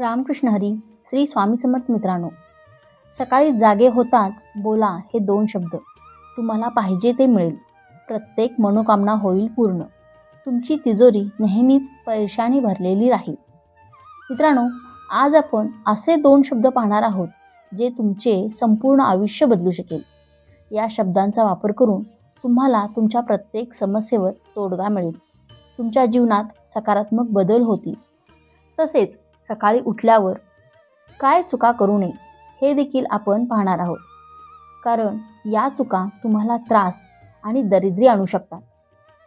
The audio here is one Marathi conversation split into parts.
रामकृष्ण हरी श्री स्वामी समर्थ मित्रांनो. सकाळी जागे होताच बोला हे दोन शब्द. तुम्हाला पाहिजे ते मिळेल. प्रत्येक मनोकामना होईल पूर्ण. तुमची तिजोरी नेहमीच पैशाने भरलेली राहील. मित्रांनो आज आपण असे दोन शब्द पाहणार आहोत जे तुमचे संपूर्ण आयुष्य बदलू शकेल. या शब्दांचा वापर करून तुम्हाला तुमच्या प्रत्येक समस्येवर तोडगा मिळेल. तुमच्या जीवनात सकारात्मक बदल होतील. तसेच सकाळी उठल्यावर काय चुका करू नये हे देखील आपण पाहणार आहोत. कारण या चुका तुम्हाला त्रास आणि दरिद्री आणू शकतात.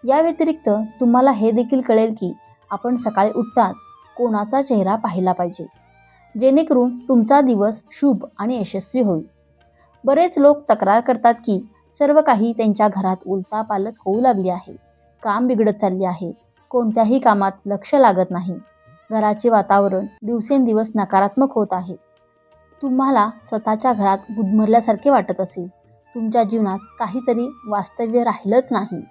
या व्यतिरिक्त तुम्हाला हे देखील कळेल की आपण सकाळी उठताच कोणाचा चेहरा पाहिला पाहिजे. जेणेकरून तुमचा दिवस शुभ आणि यशस्वी होईल. बरेच लोक तक्रार करतात की सर्व काही त्यांच्या घरात उलतापालत होऊ लागली आहे. काम बिघडत चालले आहे. कोणत्याही कामात लक्ष लागत नाही. घराचे वातावरण दिवसेंदिवस नकारात्मक होत आहे. तुम्हाला स्वतःच्या घरात गुदमरल्यासारखे वाटत असेल. तुमच्या जीवनात काहीतरी वास्तव्य राहिलंच नाही.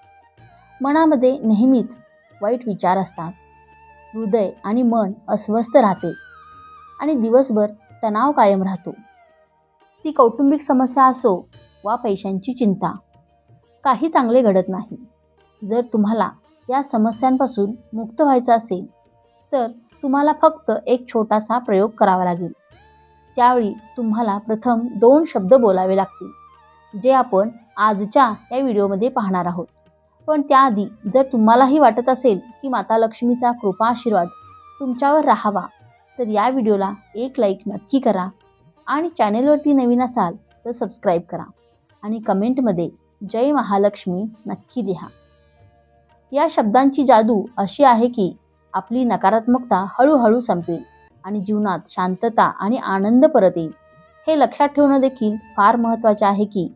मनामध्ये नेहमीच वाईट विचार असतात. हृदय आणि मन अस्वस्थ राहते आणि दिवसभर तणाव कायम राहतो. ती कौटुंबिक समस्या असो वा पैशांची चिंता काही चांगले घडत नाही. जर तुम्हाला या समस्यांपासून मुक्त व्हायचं असेल तर तुम्हाला फक्त एक छोटासा प्रयोग करावा लागेल. त्यावेळी तुम्हाला प्रथम दोन शब्द बोलावे लागतील जे आपण आजच्या या व्हिडिओमध्ये पाहणार आहोत. पण त्याआधी जर तुम्हालाही वाटत असेल की माता लक्ष्मीचा कृपा आशीर्वाद तुमच्यावर राहावा तर या व्हिडिओला एक लाईक नक्की करा आणि चॅनेलवरती नवीन असाल तर सबस्क्राईब करा आणि कमेंटमध्ये जय महालक्ष्मी नक्की लिहा. या शब्दांची जादू अशी आहे की आपली नकारात्मकता हळूहळू संपेल आणि जीवनात शांतता आणि आनंद परत येईल. हे लक्षात ठेवणं देखील फार महत्त्वाचे आहे की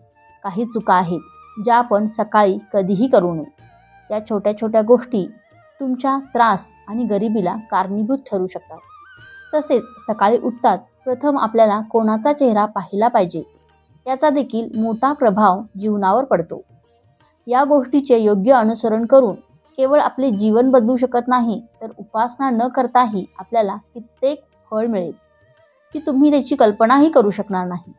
काही चुका आहेत ज्या आपण सकाळी कधीही करू नये. या छोट्या छोट्या गोष्टी तुमच्या त्रास आणि गरिबीला कारणीभूत ठरू शकतात. तसेच सकाळी उठताच प्रथम आपल्याला कोणाचा चेहरा पाहिला पाहिजे याचा देखील मोठा प्रभाव जीवनावर पडतो. या गोष्टीचे योग्य अनुसरण करून केवळ आपले जीवन बदलू शकत नाही तर उपासना न करताही आपल्याला कित्येक फळ मिळेल की तुम्ही त्याची कल्पनाही करू शकणार नाही.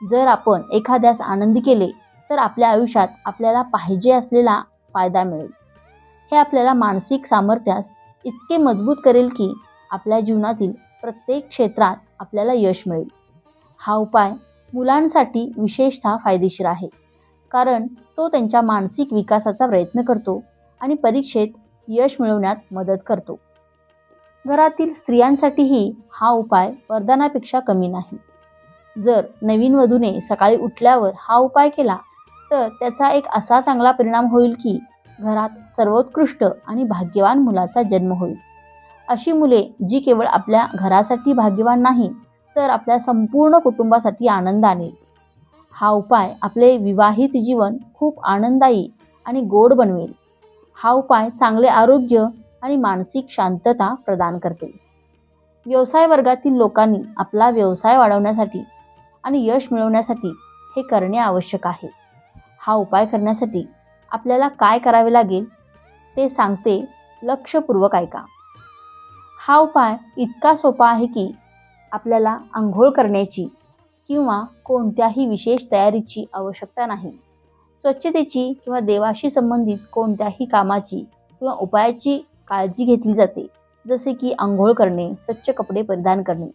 जर आपण एखाद्यास आनंदी केले तर आपल्या आयुष्यात आपल्याला पाहिजे असलेला फायदा मिळेल. हे आपल्याला मानसिक सामर्थ्यास इतके मजबूत करेल की आपल्या जीवनातील प्रत्येक क्षेत्रात आपल्याला यश मिळेल. हा उपाय मुलांसाठी विशेषतः फायदेशीर आहे कारण तो त्यांच्या मानसिक विकासाचा प्रयत्न करतो आणि परीक्षेत यश मिळवण्यात मदत करतो. घरातील स्त्रियांसाठीही हा उपाय वरदानापेक्षा कमी नाही. जर नवीन वधूने सकाळी उठल्यावर हा उपाय केला तर त्याचा एक असा चांगला परिणाम होईल की घरात सर्वोत्कृष्ट आणि भाग्यवान मुलाचा जन्म होईल. अशी मुले जी केवळ आपल्या घरासाठी भाग्यवान नाही तर आपल्या संपूर्ण कुटुंबासाठी आनंद आणेल. हा उपाय आपले विवाहित जीवन खूप आनंददायी आणि गोड बनवेल. हा उपाय चांगले आरोग्य आणि मानसिक शांतता प्रदान करते. व्यवसाय वर्गातील लोकांनी आपला व्यवसाय वाढवण्यासाठी आणि यश मिळवण्यासाठी हे करणे आवश्यक आहे. हा उपाय करण्यासाठी आपल्याला काय करावे लागेल ते सांगते लक्षपूर्वक ऐका. हा उपाय इतका सोपा आहे की आपल्याला आंघोळ करण्याची किंवा कोणत्याही विशेष तयारीची आवश्यकता नाही. स्वच्छतेची किंवा देवाशी संबंधित कोणत्याही कामाची किंवा उपायाची काळजी घेतली जाते. जसे की आंघोळ करणे स्वच्छ कपडे परिधान करणे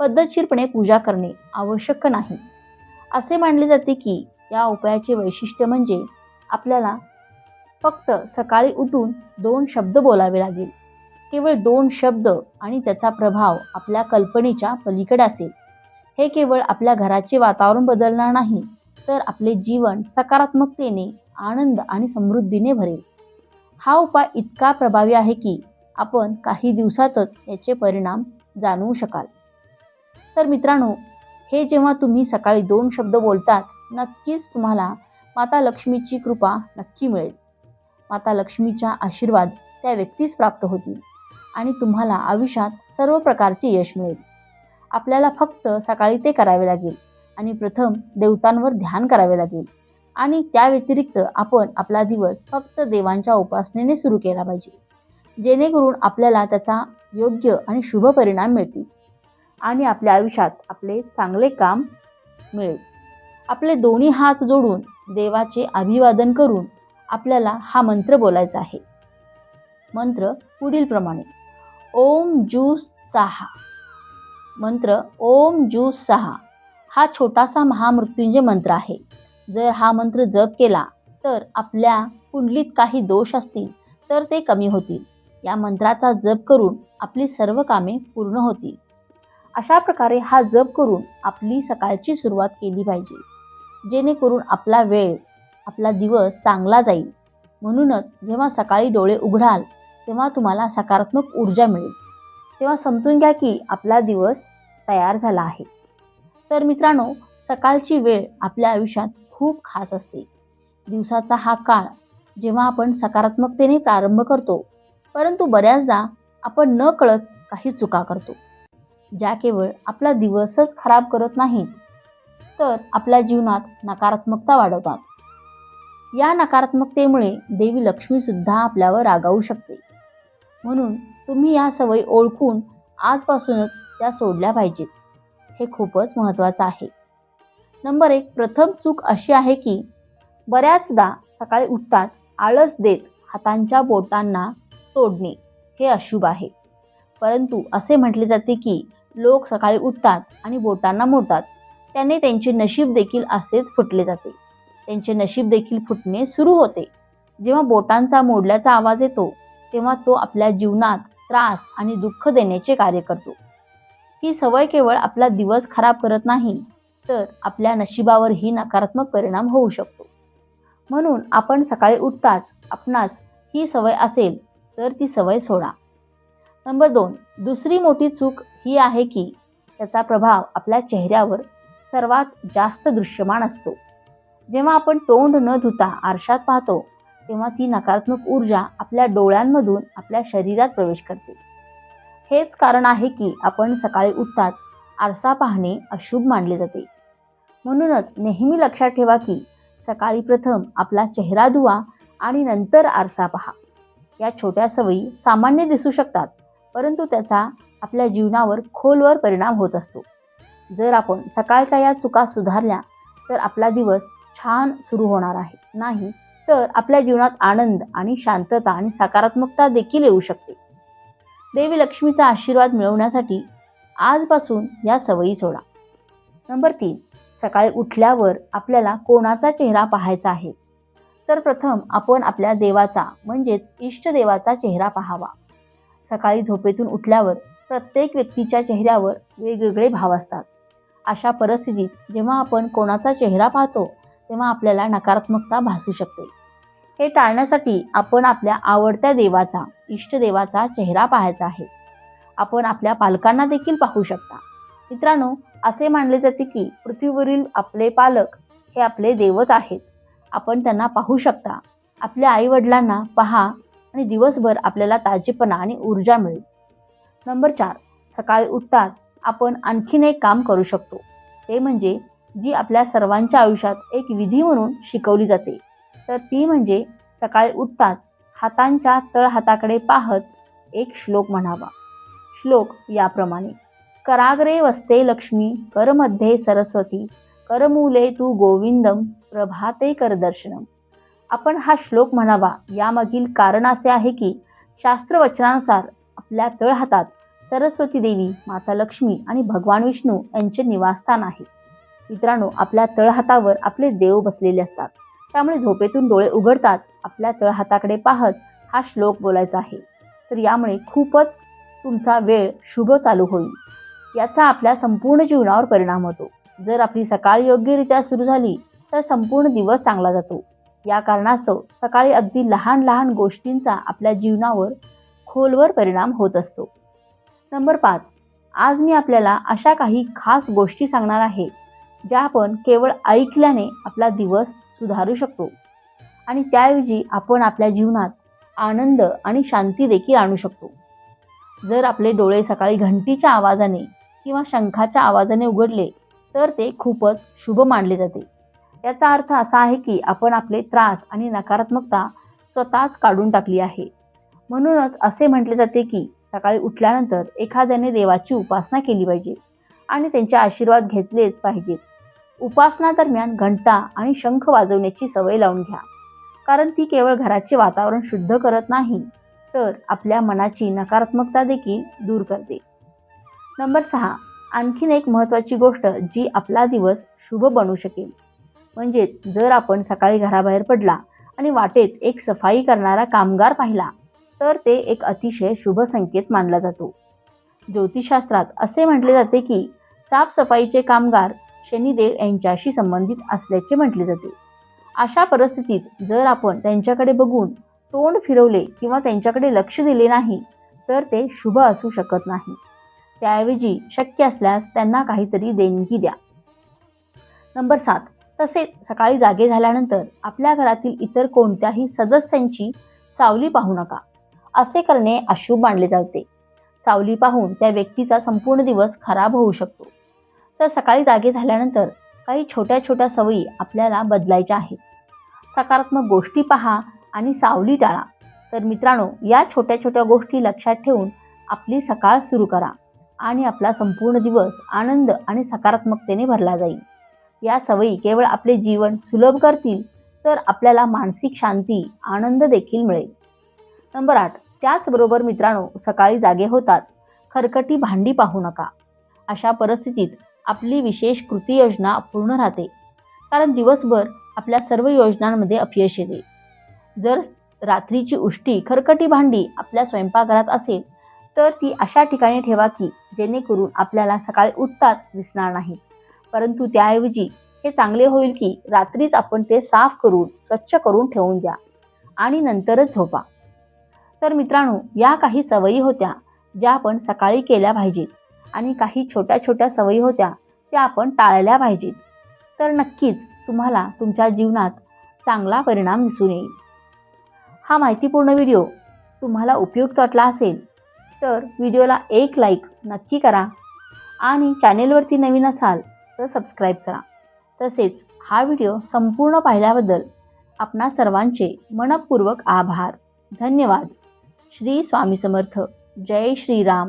पद्धतशीरपणे पूजा करणे आवश्यक नाही. असे मानले जाते की या उपायाचे वैशिष्ट्य म्हणजे आपल्याला फक्त सकाळी उठून दोन शब्द बोलावे लागेल. केवळ दोन शब्द आणि त्याचा प्रभाव आपल्या कल्पनेच्या पलीकडे असेल. हे केवळ आपल्या घराचे वातावरण बदलणार नाही. तर आपले जीवन सकारात्मकतेने आनंद आणि समृद्धीने भरेल. हा उपाय इतका प्रभावी आहे की आपण काही दिवसातच याचे परिणाम जाणवू शकाल. तर मित्रांनो हे जेव्हा तुम्ही सकाळी दोन शब्द बोलताच नक्कीच तुम्हाला माता लक्ष्मीची कृपा नक्की मिळेल. माता लक्ष्मीचा आशीर्वाद त्या व्यक्तीस प्राप्त होतील आणि तुम्हाला आयुष्यात सर्व प्रकारचे यश मिळेल. आपल्याला फक्त सकाळी ते करावे लागेल. आणि प्रथम देवतांवर ध्यान करावे लागेल. आणि त्या व्यतिरिक्त आपण आपला दिवस फक्त देवांच्या उपासनेने सुरू केला पाहिजे. जेणेकरून आपल्याला त्याचा योग्य आणि शुभ परिणाम मिळतील. आणि आपल्या आयुष्यात आपले चांगले काम मिळेल. आपले दोन्ही हात जोडून देवाचे अभिवादन करून आपल्याला हा मंत्र बोलायचा आहे. मंत्र पुढीलप्रमाणे ओम जूस सहा. मंत्र ओम जूस सहा. हा छोटासा महामृत्युंजय मंत्र आहे. जर हा मंत्र जप केला तर आपल्या कुंडलीत काही दोष असतील तर ते कमी होतील. या मंत्राचा जप करून आपली सर्व कामे पूर्ण होतील. अशा प्रकारे हा जप करून आपली सकाळची सुरुवात केली पाहिजे. जेणेकरून आपला वेळ आपला दिवस चांगला जाईल. म्हणूनच जेव्हा सकाळी डोळे उघडाल तेव्हा तुम्हाला सकारात्मक ऊर्जा मिळेल. तेव्हा समजून घ्या की आपला दिवस तयार झाला आहे. तर मित्रांनो सकाळची वेळ आपल्या आयुष्यात खूप खास असते. दिवसाचा हा काळ जेव्हा आपण सकारात्मकतेने प्रारंभ करतो परंतु बऱ्याचदा आपण न कळत काही चुका करतो. ज्या केवळ आपला दिवसच खराब करत नाही तर आपल्या जीवनात नकारात्मकता वाढवतात. या नकारात्मकतेमुळे देवी लक्ष्मीसुद्धा आपल्यावर रागावू शकते. म्हणून तुम्ही या सवयी ओळखून आजपासूनच त्या सोडल्या पाहिजेत. हे खूपच महत्त्वाचं आहे. नंबर एक प्रथम चूक अशी आहे की बऱ्याचदा सकाळी उठताच आळस देत हातांच्या बोटांना तोडणे हे अशुभ आहे. परंतु असे म्हटले जाते की लोक सकाळी उठतात आणि बोटांना मोडतात. त्याने त्यांचे नशीब देखील असेच फुटले जाते. त्यांचे नशीब देखील फुटणे सुरू होते. जेव्हा बोटांचा मोडल्याचा आवाज येतो तेव्हा तो आपल्या जीवनात त्रास आणि दुःख देण्याचे कार्य करतो. ही सवय केवळ आपला दिवस खराब करत नाही तर आपल्या नशिबावरही नकारात्मक परिणाम होऊ शकतो. म्हणून आपण सकाळी उठताच आपणास ही सवय असेल तर ती सवय सोडा. नंबर दोन दुसरी मोठी चूक ही आहे की त्याचा प्रभाव आपल्या चेहऱ्यावर सर्वात जास्त दृश्यमान असतो. जेव्हा आपण तोंड न धुता आरशात पाहतो तेव्हा ती नकारात्मक ऊर्जा आपल्या डोळ्यांमधून आपल्या शरीरात प्रवेश करते. हेच कारण आहे की आपण सकाळी उठताच आरसा पाहणे अशुभ मानले जाते. म्हणूनच नेहमी लक्षात ठेवा की सकाळी प्रथम आपला चेहरा धुवा आणि नंतर आरसा पहा. या छोट्या सवयी सामान्य दिसू शकतात परंतु त्याचा आपल्या जीवनावर खोलवर परिणाम होत असतो. जर आपण सकाळच्या या चुका सुधारल्या तर आपला दिवस छान सुरू होणार आहे. नाही तर आपल्या जीवनात आनंद आणि शांतता आणि सकारात्मकता देखील येऊ शकते. देवी लक्ष्मीचा आशीर्वाद मिळवण्यासाठी आजपासून या सवयी सोडा. नंबर तीन सकाळी उठल्यावर आपल्याला कोणाचा चेहरा पाहायचा आहे? तर प्रथम आपण आपल्या देवाचा म्हणजेच इष्टदेवाचा चेहरा पाहावा. सकाळी झोपेतून उठल्यावर प्रत्येक व्यक्तीच्या चेहऱ्यावर वेगवेगळे भाव असतात. अशा परिस्थितीत जेव्हा आपण कोणाचा चेहरा पाहतो तेव्हा आपल्याला नकारात्मकता भासू शकते. हे टाळण्यासाठी आपण आपल्या आवडत्या देवाचा इष्टदेवाचा चेहरा पाहायचा आहे. आपण आपल्या पालकांना देखील पाहू शकता. मित्रांनो असे मानले जाते की पृथ्वीवरील आपले पालक हे आपले देवच आहेत. आपण त्यांना पाहू शकता. आपल्या आईवडिलांना पहा आणि दिवसभर आपल्याला ताजेपणा आणि ऊर्जा मिळेल. नंबर चार सकाळी उठतात आपण आणखीन एक काम करू शकतो. ते म्हणजे जी आपल्या सर्वांच्या आयुष्यात एक विधी म्हणून शिकवली जाते. तर ती म्हणजे सकाळी उठताच हातांच्या तळहाताकडे पाहत एक श्लोक म्हणावा. श्लोक याप्रमाणे कराग्रे वस्ते लक्ष्मी करमध्ये सरस्वती करमूले तू गोविंदम प्रभाते करदर्शनम. आपण हा श्लोक म्हणावा यामागील कारण असे आहे की शास्त्रवचनानुसार आपल्या तळहातात सरस्वती देवी माता लक्ष्मी आणि भगवान विष्णू यांचे निवासस्थान आहे. मित्रांनो आपल्या तळहातावर आपले देव बसलेले असतात. त्यामुळे झोपेतून डोळे उघडताच आपल्या तळहाताकडे पाहत हा श्लोक बोलायचा आहे. तर यामुळे खूपच तुमचा वेळ शुभ चालू होईल. याचा आपल्या संपूर्ण जीवनावर परिणाम होतो. जर आपली सकाळ योग्यरित्या सुरू झाली तर संपूर्ण दिवस चांगला जातो. या कारणास्तव सकाळी अगदी लहान लहान गोष्टींचा आपल्या जीवनावर खोलवर परिणाम होत असतो. नंबर पाच. आज मी आपल्याला अशा काही खास गोष्टी सांगणार आहे ज्या आपण केवळ ऐकल्याने आपला दिवस सुधारू शकतो. आणि त्याऐवजी आपण आपल्या जीवनात आनंद आणि शांती देखील आणू शकतो. जर आपले डोळे सकाळी घंटीच्या आवाजाने किंवा शंखाच्या आवाजाने उघडले तर ते खूपच शुभ मानले जाते. याचा अर्थ असा आहे की आपण आपले त्रास आणि नकारात्मकता स्वतःच काढून टाकली आहे. म्हणूनच असे म्हटले जाते की सकाळी उठल्यानंतर एखाद्याने देवाची उपासना केली पाहिजे आणि त्यांचे आशीर्वाद घेतलेच पाहिजेत. उपासना दरम्यान घंटा आणि शंख वाजवण्याची सवय लावून घ्या. कारण ती केवळ घराचे वातावरण शुद्ध करत नाही तर आपल्या मनाची नकारात्मकता देखील दूर करते. नंबर सहा. आणखीन एक महत्त्वाची गोष्ट जी आपला दिवस शुभ बनू शकेल. म्हणजेच जर आपण सकाळी घराबाहेर पडला आणि वाटेत एक सफाई करणारा कामगार पाहिला तर ते एक अतिशय शुभ संकेत मानला जातो. ज्योतिषशास्त्रात असे म्हटले जाते की साफसफाईचे कामगार शनिदेव यांच्याशी संबंधित असल्याचे म्हटले जाते. अशा परिस्थितीत जर आपण त्यांच्याकडे बघून तोंड फिरवले किंवा त्यांच्याकडे लक्ष दिले नाही तर ते शुभ असू शकत नाही. त्याऐवजी शक्य असल्यास त्यांना काहीतरी देणगी द्या. नंबर सात. तसेच सकाळी जागे झाल्यानंतर आपल्या घरातील इतर कोणत्याही सदस्यांची सावली पाहू नका. असे करणे अशुभ मानले जाते. सावली पाहून त्या व्यक्तीचा संपूर्ण दिवस खराब होऊ शकतो. तर सकाळी जागे झाल्यानंतर काही छोट्या छोट्या सवयी आपल्याला बदलायच्या आहेत. सकारात्मक गोष्टी पहा आणि सावली टाळा. तर मित्रांनो या छोट्या छोट्या गोष्टी लक्षात ठेवून आपली सकाळ सुरू करा आणि आपला संपूर्ण दिवस आनंद आणि सकारात्मकतेने भरला जाईल. या सवयी केवळ आपले जीवन सुलभ करतील तर आपल्याला मानसिक शांती आनंद देखील मिळेल. नंबर आठ त्याचबरोबर मित्रांनो सकाळी जागे होताच खरकटी भांडी पाहू नका. अशा परिस्थितीत आपली विशेष कृती योजना अपूर्ण राहते. कारण दिवसभर आपल्या सर्व योजनांमध्ये अपयश येते. जर रात्रीची उष्टी खरकटी भांडी आपल्या स्वयंपाकघरात असेल तर ती अशा ठिकाणी ठेवा की जेणेकरून आपल्याला सकाळी उठताच दिसणार नाही. परंतु त्याऐवजी हे चांगले होईल की रात्रीच आपण ते साफ करून स्वच्छ करून ठेवून द्या आणि नंतरच झोपा. तर मित्रांनो या काही सवयी होत्या ज्या आपण सकाळी केल्या पाहिजेत. आणि काही छोट्या छोट्या सवयी होत्या त्या आपण टाळल्या पाहिजेत. तर नक्कीच तुम्हाला तुमच्या जीवनात चांगला परिणाम दिसून येईल. हा माहितीपूर्ण व्हिडिओ तुम्हाला उपयुक्त वाटला असेल तर व्हिडिओला एक लाईक नक्की करा आणि चॅनेलवरती नवीन असाल तर सबस्क्राईब करा. तसेच हा व्हिडिओ संपूर्ण पाहिल्याबद्दल आपणा सर्वांचे मनपूर्वक आभार. धन्यवाद. श्री स्वामी समर्थ. जय श्रीराम.